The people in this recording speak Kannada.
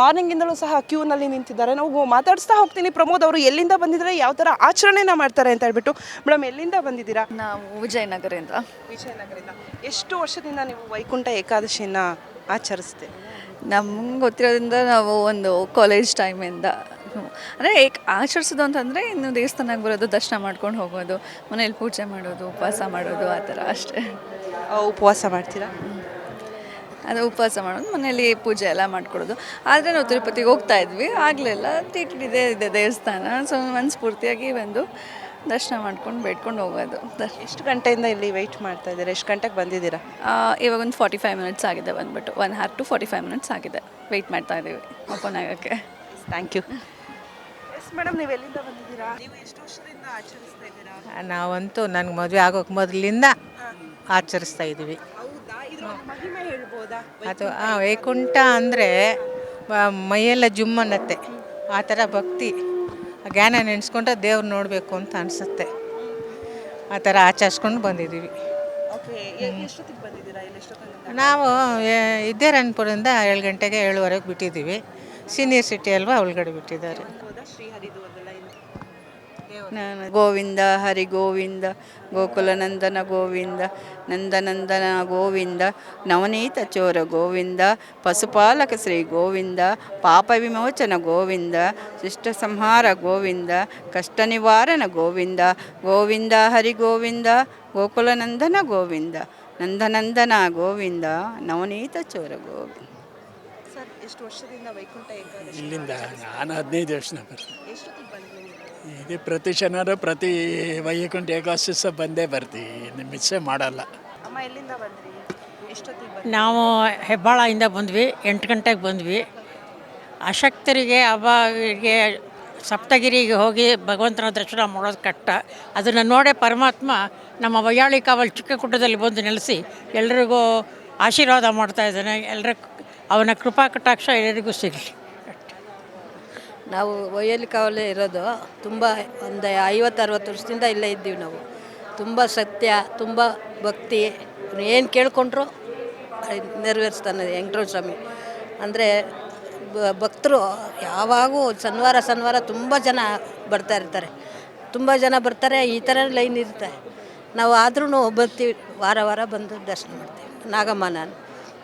ಮಾರ್ನಿಂಗಿಂದಲೂ ಸಹ ಕ್ಯೂನಲ್ಲಿ ನಿಂತಿದ್ದಾರೆ. ನಾವು ಮಾತಾಡಿಸ್ತಾ ಹೋಗ್ತೀನಿ. ಪ್ರಮೋದ್ ಅವರು ಎಲ್ಲಿಂದ ಬಂದಿದ್ದಾರೆ ಯಾವ ಥರ ಆಚರಣೆನ ಮಾಡ್ತಾರೆ ಅಂತ ಹೇಳ್ಬಿಟ್ಟು ಮೇಡಮ್ ಎಲ್ಲಿಂದ ಬಂದಿದ್ದೀರಾ? ನಾವು ವಿಜಯನಗರದಿಂದ ವಿಜಯನಗರದಿಂದ ಎಷ್ಟು ವರ್ಷದಿಂದ ನೀವು ವೈಕುಂಠ ಏಕಾದಶಿನ ಆಚರಿಸ್ತೆ ನಮ್ಗೆ ಗೊತ್ತಿರೋದ್ರಿಂದ ನಾವು ಒಂದು ಕಾಲೇಜ್ ಟೈಮಿಂದ ಅಂದರೆ ಏಕ್ ಆಚರಿಸೋದು ಅಂತಂದರೆ ಇನ್ನು ದೇವಸ್ಥಾನಕ್ಕೆ ಬರೋದು ದರ್ಶನ ಮಾಡ್ಕೊಂಡು ಹೋಗೋದು ಮನೇಲಿ ಪೂಜೆ ಮಾಡೋದು ಉಪವಾಸ ಮಾಡೋದು ಆ ಥರ ಅಷ್ಟೇ. ಉಪವಾಸ ಮಾಡ್ತೀರಾ? ಅದು ಉಪವಾಸ ಮಾಡೋದು ಮನೇಲಿ ಪೂಜೆ ಎಲ್ಲ ಮಾಡ್ಕೊಡೋದು. ಆದರೆ ನಾವು ತಿರುಪತಿಗೆ ಹೋಗ್ತಾ ಇದ್ವಿ. ಆಗಲಿಲ್ಲ ಇದೆ ಇದೆ ದೇವಸ್ಥಾನ. ಸೊ ಮನಸ್ಫೂರ್ತಿಯಾಗಿ ಬಂದು ದರ್ಶನ ಮಾಡ್ಕೊಂಡು ಬೇಡ್ಕೊಂಡು ಹೋಗೋದು. ಎಷ್ಟು ಗಂಟೆಯಿಂದ ಇಲ್ಲಿ ವೆಯ್ಟ್ ಮಾಡ್ತಾ ಇದ್ದೀರಾ? ಎಷ್ಟು ಗಂಟೆಗೆ ಬಂದಿದ್ದೀರಾ? ಇವಾಗ ಒಂದು ಫಾರ್ಟಿ ಫೈವ್ ಮಿನಿಟ್ಸ್ ಆಗಿದೆ ಬಂದ್ಬಿಟ್ಟು. One hour two forty five minutes ಆಗಿದೆ. ವೆಯ್ಟ್ ಮಾಡ್ತಾ ಇದ್ದೀವಿ ಓಪನ್ ಆಗೋಕ್ಕೆ. ಥ್ಯಾಂಕ್ ಯು ಎಸ್ ಮೇಡಮ್ ನೀವು ಎಲ್ಲಿಂದ ಬಂದಿದ್ದೀರಾ? ನೀವು ಎಷ್ಟು ವರ್ಷದಿಂದ ಆಚರಿಸ್ತಾ ಇದ್ದೀರಾ? ನಾವಂತೂ ನನಗೆ ಮದುವೆ ಆಗೋಕೆ ಮೊದಲಿಂದ ಆಚರಿಸ್ತಾ ಇದ್ದೀವಿ. ಅದು ಆ, ವೈಕುಂಠ ಅಂದರೆ ಮೈಯೆಲ್ಲ ಜುಮ್ ಅನ್ನತ್ತೆ ಆ ಥರ ಭಕ್ತಿ. ಆ ಜ್ಞಾನ ನೆನೆಸ್ಕೊಂಡ್ರೆ ದೇವ್ರು ನೋಡಬೇಕು ಅಂತ ಅನಿಸುತ್ತೆ. ಆ ಥರ ಆಚರಿಸ್ಕೊಂಡು ಬಂದಿದ್ದೀವಿ. ನಾವು ಇದ್ದೇ ರಣಪುರದಿಂದ ಏಳು ಗಂಟೆಗೆ ಏಳುವರೆಗೆ ಬಿಟ್ಟಿದ್ದೀವಿ. ಸೀನಿಯರ್ ಸಿಟಿ ಅಲ್ವಾ ಒಳಗಡೆ ಬಿಟ್ಟಿದ್ದಾರೆ. ನಾನು ಗೋವಿಂದ ಹರಿ ಗೋವಿಂದ ಗೋಕುಲನಂದನ ಗೋವಿಂದ ನಂದನಂದನ ಗೋವಿಂದ ನವನೀತ ಚೋರ ಗೋವಿಂದ ಪಶುಪಾಲಕ ಶ್ರೀ ಗೋವಿಂದ ಪಾಪ ವಿಮೋಚನ ಗೋವಿಂದ ಶಿಷ್ಟ ಸಂಹಾರ ಗೋವಿಂದ ಕಷ್ಟ ನಿವಾರಣ ಗೋವಿಂದ ಗೋವಿಂದ ಹರಿ ಗೋವಿಂದ ಗೋಕುಲನಂದನ ಗೋವಿಂದ ನಂದನಂದನ ಗೋವಿಂದ ನವನೀತ ಚೋರ ಗೋವಿಂದ. ಸರ್ ಎಷ್ಟು ವರ್ಷದಿಂದ ವೈಕುಂಠ ಏಕಾದಶಿ? ಇಲ್ಲಿಂದ ನಾನು ಹದಿನೈದು ವರ್ಷ ಬರ್ತೀನಿ ಎಷ್ಟೊತ್ತಿಗೆ ಬಂದ್ರಿ ನೀವು ಇದು ಪ್ರತಿ ಶನಿವಾರ ಪ್ರತಿ ವೈಕುಂಠ ಏಕಾದಶಿ ಸಹ ಬಂದೇ ಬರ್ತೀವಿ. ಮಿಸ್ಸೇ ಮಾಡಲ್ಲ. ಅಮ್ಮ ಎಲ್ಲಿಂದ ಬಂದ್ರಿ? ಎಷ್ಟೊತ್ತಿಗೆ ಬಂದ್ರಿ? ನಾವು ಹೆಬ್ಬಾಳದಿಂದ ಬಂದ್ವಿ ಎಂಟು ಗಂಟೆಗೆ ಬಂದ್ವಿ. ಅಶಕ್ತರಿಗೆ ಅಬ್ಬಗೆ ಸಪ್ತಗಿರಿಗೆ ಹೋಗಿ ಭಗವಂತನ ದರ್ಶನ ಮಾಡೋದು ಕಷ್ಟ. ಅದನ್ನು ನೋಡೇ ಪರಮಾತ್ಮ ನಮ್ಮ ವಯ್ಯಾಳಿ ಕಾವಲ್ ಚಿಕ್ಕ ಕುಟ್ಟದಲ್ಲಿ ಬಂದು ನೆಲೆಸಿ ಎಲ್ರಿಗೂ ಆಶೀರ್ವಾದ ಮಾಡ್ತಾ ಇದ್ದಾನೆ. ಎಲ್ಲರ ಅವನ ಕೃಪಾ ಕಟಾಕ್ಷ ಎಲ್ಲರಿಗೂ ಸಿಗಲಿ. ನಾವು ಒಯ್ಯಲಿ ಕಾವಲೇ ಇರೋದು ತುಂಬ ಒಂದು ಐವತ್ತು ಅರವತ್ತು ವರ್ಷದಿಂದ ಇಲ್ಲೇ ಇದ್ದೀವಿ ನಾವು. ತುಂಬ ಸತ್ಯ, ತುಂಬ ಭಕ್ತಿ, ಏನು ಕೇಳ್ಕೊಂಡ್ರು ನೆರವೇರಿಸ್ತಾನೆ ವೆಂಕಟೇಶ್ವರ ಸ್ವಾಮಿ. ಅಂದರೆ ಭಕ್ತರು ಯಾವಾಗೂ ಶನಿವಾರ ಶನಿವಾರ ತುಂಬ ಜನ ಬರ್ತಾ ಇರ್ತಾರೆ. ತುಂಬ ಜನ ಬರ್ತಾರೆ, ಈ ಥರ ಲೈನ್ ಇರುತ್ತೆ. ನಾವು ಆದ್ರೂ ಬರ್ತೀವಿ ವಾರ ವಾರ ಬಂದು ದರ್ಶನ ಮಾಡ್ತೀವಿ. ನಾಗಮ್ಮ